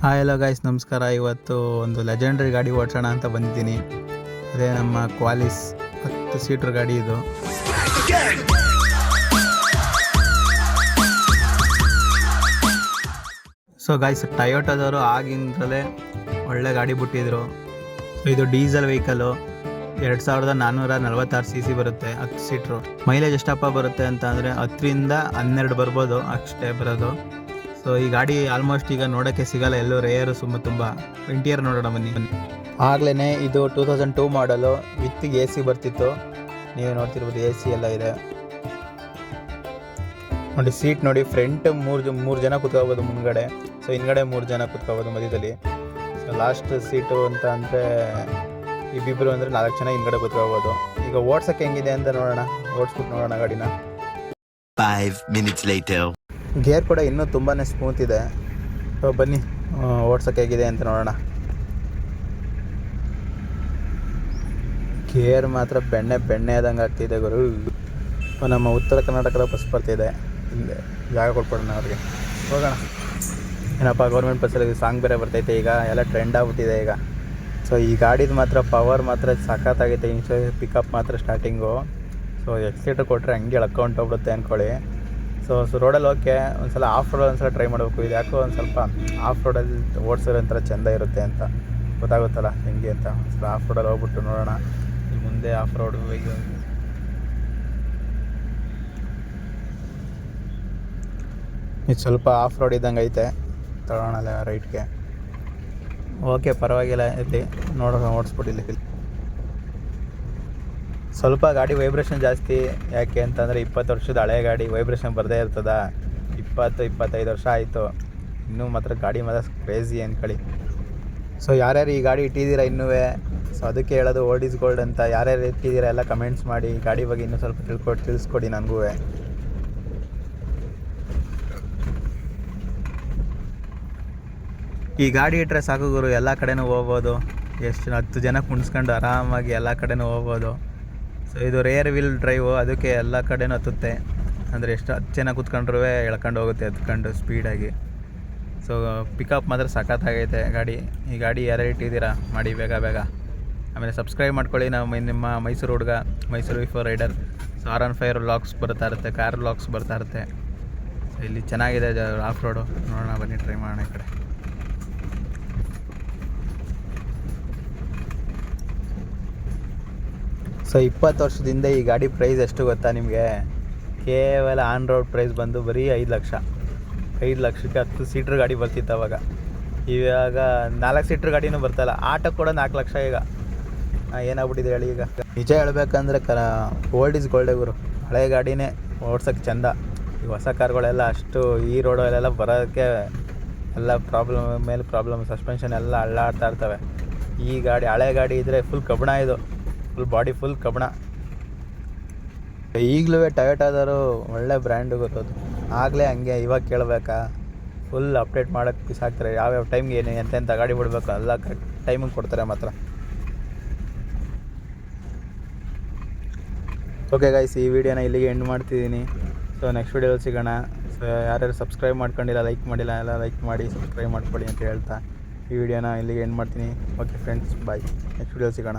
Hi hello guys ನಮಸ್ಕಾರ. ಇವತ್ತು ಒಂದು ಲೆಜೆಂಡ್ರಿ ಗಾಡಿ ಓಡಿಸೋಣ ಅಂತ ಬಂದಿದ್ದೀನಿ. ಅದೇ ನಮ್ಮ ಕ್ವಾಲಿಸ್ ಹತ್ತು ಸೀಟ್ರ್ ಗಾಡಿ ಇದು. ಸೊ ಗಾಯ್ಸ್ ಟಯೋಟೋದವರು ಆಗಿಂದಲೇ ಒಳ್ಳೆ ಗಾಡಿ ಬಿಟ್ಟಿದ್ರು. ಇದು ಡೀಸೆಲ್ ವೆಹಿಕಲು ಎರಡು ಸಾವಿರದ ನಾನ್ನೂರ ನಲವತ್ತಾರು ಸಿ ಸಿ ಬರುತ್ತೆ, ಹತ್ತು ಸೀಟ್ರು ಮೈಲೇಜ್ ಎಷ್ಟಪ್ಪ ಬರುತ್ತೆ ಅಂತ ಅಂದರೆ ಹತ್ತರಿಂದ ಹನ್ನೆರಡು ಬರ್ಬೋದು, ಅಷ್ಟೇ ಬರೋದು. ಸೊ ಈ ಗಾಡಿ ಆಲ್ಮೋಸ್ಟ್ ಈಗ ನೋಡಕ್ಕೆ ಸಿಗಲ್ಲ. ಎಲ್ಲೂ ರೇಯರು ಸುಮ್ಮ ತುಂಬಾ ಇಂಟೀರಿಯರ್ ನೋಡೋಣ ಬನ್ನಿ. ಬನ್ನಿ ಆಗ್ಲೇ ಇದು two thousand two model with A C ಬರ್ತಿತ್ತು. ನೀವು ನೋಡ್ತಿರ್ಬೋದು ಎ ಸಿ ಎಲ್ಲ ಇದೆ. ನೋಡಿ ಸೀಟ್ ನೋಡಿ ಫ್ರಂಟ್ ಮೂರು ಮೂರು ಜನ ಕುತ್ಕೋಬೋದು ಮುಂದ್ಗಡೆ. ಸೊ ಹಿಂದ್ಗಡೆ ಮೂರು ಜನ ಕುತ್ಕೋಬೋದು ಮಧ್ಯದಲ್ಲಿ. ಸೊ ಲಾಸ್ಟ್ ಸೀಟು ಅಂತ ಅಂದರೆ ಇಬ್ಬಿಬ್ರು ಅಂದರೆ ನಾಲ್ಕು ಜನ ಹಿಂದ್ಗಡೆ ಕುತ್ಕೋಬೋದು ಈಗ ಓಡ್ಸೋಕ್ಕೆ ಹೆಂಗಿದೆ ಅಂತ ನೋಡೋಣ. ಓಡಿಸ್ಬಿಟ್ಟು ನೋಡೋಣ ಗಾಡಿನ. Five minutes later. ಗೇರ್ ಕೂಡ ಇನ್ನೂ ತುಂಬಾ ಸ್ಮೂತ್ ಇದೆ. ಸೊ ಬನ್ನಿ. ಓಡ್ಸೋಕೆ ಹೇಗಿದೆ ಅಂತ ನೋಡೋಣ. ಗೇರ್ ಮಾತ್ರ ಬೆಣ್ಣೆ ಬೆಣ್ಣೆ ಆದಂಗೆ ಆಗ್ತಿದೆ ಗುರು. ನಮ್ಮ ಉತ್ತರ ಕರ್ನಾಟಕದ ಬಸ್ ಬರ್ತಿದೆ ಹಿಂದೆ ಜಾಗ ಕೊಟ್ಬಿಡೋಣ ಅವ್ರಿಗೆ. ಹೋಗೋಣ. ಏನಪ್ಪ ಗೌರ್ಮೆಂಟ್ ಬಸ್ಸಲ್ಲಿ ಸಾಂಗ್ ಬೇರೆ ಬರ್ತೈತೆ ಈಗ. ಎಲ್ಲ ಟ್ರೆಂಡ್ ಆಗ್ಬಿಟ್ಟಿದೆ ಈಗ. ಸೊ ಈ ಗಾಡಿದು ಮಾತ್ರ ಪವರ್ ಮಾತ್ರ ಸಖತ್ತಾಗೈತೆ. ಇನ್ಶ ಪಿಕಪ್ ಮಾತ್ರ ಸ್ಟಾರ್ಟಿಂಗು ಸೊ ಎಕ್ಸಿಲೇಟರ್ ಕೊಟ್ಟರೆ ಹಂಗೆ ಎಳ್ಕೊಂಡು ಹೋಗ್ಬಿಡುತ್ತೆ ಅಂದ್ಕೊಳ್ಳಿ ಸೊ ಸೊ ರೋಡಲ್ಲಿ ಓಕೆ ಒಂದ್ಸಲ ಆಫ್ ರೋಡಲ್ಲಿ ಒಂದ್ಸಲ ಟ್ರೈ ಮಾಡಬೇಕು. ಇದು ಯಾಕೋ ಒಂದು ಸ್ವಲ್ಪ ಆಫ್ ರೋಡಲ್ಲಿ ಓಡಿಸೋರು ಒಂಥರ ಚೆಂದ ಇರುತ್ತೆ ಅಂತ ಗೊತ್ತಾಗುತ್ತಲ್ಲ? ಹೆಂಗೆ ಅಂತ ಒಂದ್ಸಲ ಆಫ್ ರೋಡಲ್ಲಿ ಹೋಗ್ಬಿಟ್ಟು ನೋಡೋಣ. ಇಲ್ಲಿ ಮುಂದೆ ಆಫ್ ರೋಡ್ ಇದು ಸ್ವಲ್ಪ ಆಫ್ ರೋಡ್ ಇದ್ದಂಗೆ ಐತೆ. ತಗೊಳ್ಳೋಣ ರೈಟ್ಗೆ ಓಕೆ ಪರವಾಗಿಲ್ಲ ಇಲ್ಲಿ. ನೋಡೋಣ ಓಡಿಸ್ಬಿಟ್ಟಿಲ್ಲ ಇಲ್ಲಿ. ಸ್ವಲ್ಪ ಗಾಡಿ ವೈಬ್ರೇಷನ್ ಜಾಸ್ತಿ. ಯಾಕೆ ಅಂತಂದರೆ ಇಪ್ಪತ್ತು ವರ್ಷದ ಹಳೆ ಗಾಡಿ ವೈಬ್ರೇಷನ್ ಬರದೇ ಇರ್ತದ. ಇಪ್ಪತ್ತು, ಇಪ್ಪತ್ತೈದು ವರ್ಷ ಆಯಿತು. ಇನ್ನೂ ಮಾತ್ರ ಗಾಡಿ ಮಾತ್ರ ಕ್ರೇಜಿ ಅಂದ್ಕೊಳ್ಳಿ ಸೊ ಯಾರ್ಯಾರು ಈ ಗಾಡಿ ಇಟ್ಟಿದ್ದೀರಾ ಇನ್ನೂ ಸೊ ಅದಕ್ಕೆ ಹೇಳೋದು ಓಲ್ಡ್ ಈಸ್ ಗೋಲ್ಡ್ ಅಂತ. ಯಾರ್ಯಾರು ಇಟ್ಟಿದ್ದೀರಾ ಎಲ್ಲ ಕಮೆಂಟ್ಸ್ ಮಾಡಿ. ಗಾಡಿ ಬಗ್ಗೆ ಇನ್ನೂ ಸ್ವಲ್ಪ ತಿಳ್ಕೊಟ್ಟು ತಿಳಿಸ್ಕೊಡಿ ನನಗೂ. ಈ ಗಾಡಿ ಇಟ್ಟರೆ ಸಾಕು ಗುರು. ಎಲ್ಲ ಕಡೆನೂ ಹೋಗ್ಬೋದು. ಎಷ್ಟು ಹತ್ತು ಜನ ಕುಣಿಸ್ಕೊಂಡು ಆರಾಮಾಗಿ ಎಲ್ಲ ಕಡೆನೂ ಹೋಗ್ಬೋದು. ಸೊ ಇದು ರೇರ್ ವೀಲ್ ಡ್ರೈವು ಅದಕ್ಕೆ ಎಲ್ಲ ಕಡೆನೂ ಹತ್ತುತ್ತೆ. ಅಂದರೆ ಎಷ್ಟು ಹತ್ತು ಜನ ಕೂತ್ಕೊಂಡ್ರೂ ಎಳ್ಕೊಂಡು ಹೋಗುತ್ತೆ ಹತ್ಕೊಂಡು ಸ್ಪೀಡಾಗಿ ಸೊ ಪಿಕಪ್ ಮಾತ್ರ ಸಖತ್ತಾಗೈತೆ ಗಾಡಿ. ಈ ಗಾಡಿ ಯಾರ್ಯಾರು ಇಟ್ಟಿದ್ದೀರಾ ಮಾಡಿ ಬೇಗ ಬೇಗ. ಆಮೇಲೆ ಸಬ್ಸ್ಕ್ರೈಬ್ ಮಾಡ್ಕೊಳ್ಳಿ ನಾವು ನಿಮ್ಮ ಮೈಸೂರು ಹುಡುಗ, ಮೈಸೂರು ವಿಫೋ rider so R on fire ಲಾಕ್ಸ್ ಬರ್ತಾ ಇರುತ್ತೆ ಕಾರ್ ಲಾಕ್ಸ್ ಬರ್ತಾ ಇರುತ್ತೆ. ಇಲ್ಲಿ ಚೆನ್ನಾಗಿದೆ ಆಫ್ ರೋಡು ನೋಡೋಣ ಬನ್ನಿ ಟ್ರೈ ಮಾಡೋಣ ಈ ಕಡೆ. ಸೊ ಇಪ್ಪತ್ತು ವರ್ಷದಿಂದ ಈ ಗಾಡಿ ಪ್ರೈಸ್ ಎಷ್ಟು ಗೊತ್ತಾ ನಿಮಗೆ? ಕೇವಲ ಆನ್ ರೋಡ್ ಪ್ರೈಸ್ ಬಂದು ಬರೀ ಐದು ಲಕ್ಷ. ಐದು ಲಕ್ಷಕ್ಕೆ ಹತ್ತು ಸೀಟ್ರ್ ಗಾಡಿ ಬರ್ತಿತ್ತು ಅವಾಗ. ಇವಾಗ ನಾಲ್ಕು ಸೀಟ್ರ್ ಗಾಡಿನೂ ಬರ್ತಲ್ಲ. ಆಟೋ ಕೂಡ ನಾಲ್ಕು ಲಕ್ಷ ಈಗ. ಏನಾಗ್ಬಿಟ್ಟಿದೆ ಹೇಳಿ ಈಗ. ನಿಜ ಹೇಳ್ಬೇಕಂದ್ರೆ ಕ ಓಲ್ಡ್ ಈಸ್ ಗೋಲ್ಡೆ ಗುರು. ಹಳೆ ಗಾಡಿನೇ ಓಡ್ಸೋಕ್ಕೆ ಚಂದ. ಈ ಹೊಸ ಕಾರ್ಗಳೆಲ್ಲ ಅಷ್ಟು ಈ ರೋಡಲ್ಲೆಲ್ಲ ಬರೋದಕ್ಕೆ ಎಲ್ಲ ಪ್ರಾಬ್ಲಮ್ ಮೇಲೆ ಪ್ರಾಬ್ಲಮ್ ಸಸ್ಪೆನ್ಷನ್ ಎಲ್ಲ ಅಳ್ಳಾಡ್ತಾ ಇರ್ತವೆ. ಈ ಗಾಡಿ, ಹಳೆ ಗಾಡಿ ಇದ್ದರೆ ಫುಲ್ ಕಬ್ಬಣ ಇದು. ಫುಲ್ ಬಾಡಿ ಫುಲ್ ಕಬಣ. ಈಗಲೂ ಟೊಯೋಟಾದವರು ಒಳ್ಳೆ ಬ್ರ್ಯಾಂಡು ಗೊತ್ತದು. ಆಗಲೇ ಹಂಗೆ ಇವಾಗ ಕೇಳಬೇಕಾ? ಫುಲ್ ಅಪ್ಡೇಟ್ ಮಾಡೋಕ್ಕೆ ಬಿಸಾಕ್ತಾರೆ ಯಾವ್ಯಾವ ಟೈಮ್ಗೆ ಏನು ಎಂತೆಂಥ ಗಾಡಿ ಬಿಡಬೇಕು, ಎಲ್ಲ ಕರೆಕ್ಟ್ ಟೈಮಿಗೆ ಕೊಡ್ತಾರೆ ಮಾತ್ರ. ಓಕೆ ಗಾಯ್ಸ್ ಈ ವಿಡಿಯೋನ ಇಲ್ಲಿಗೆ ಎಂಡ್ ಮಾಡ್ತಿದ್ದೀನಿ. ಸೊ ನೆಕ್ಸ್ಟ್ ವಿಡಿಯೋದಲ್ಲಿ ಸಿಗೋಣ. ಸೊ ಯಾರ್ಯಾರು ಸಬ್ಸ್ಕ್ರೈಬ್ ಮಾಡ್ಕೊಂಡಿಲ್ಲ ಲೈಕ್ ಮಾಡಿಲ್ಲ, ಎಲ್ಲ ಲೈಕ್ ಮಾಡಿ ಸಬ್ಸ್ಕ್ರೈಬ್ ಮಾಡ್ಕೊಳ್ಳಿ ಅಂತ ಹೇಳ್ತಾ ಈ ವಿಡಿಯೋನ ಇಲ್ಲಿಗೆ ಎಂಡ್ ಮಾಡ್ತೀನಿ. Okay friends bye next video ಸಿಗೋಣ.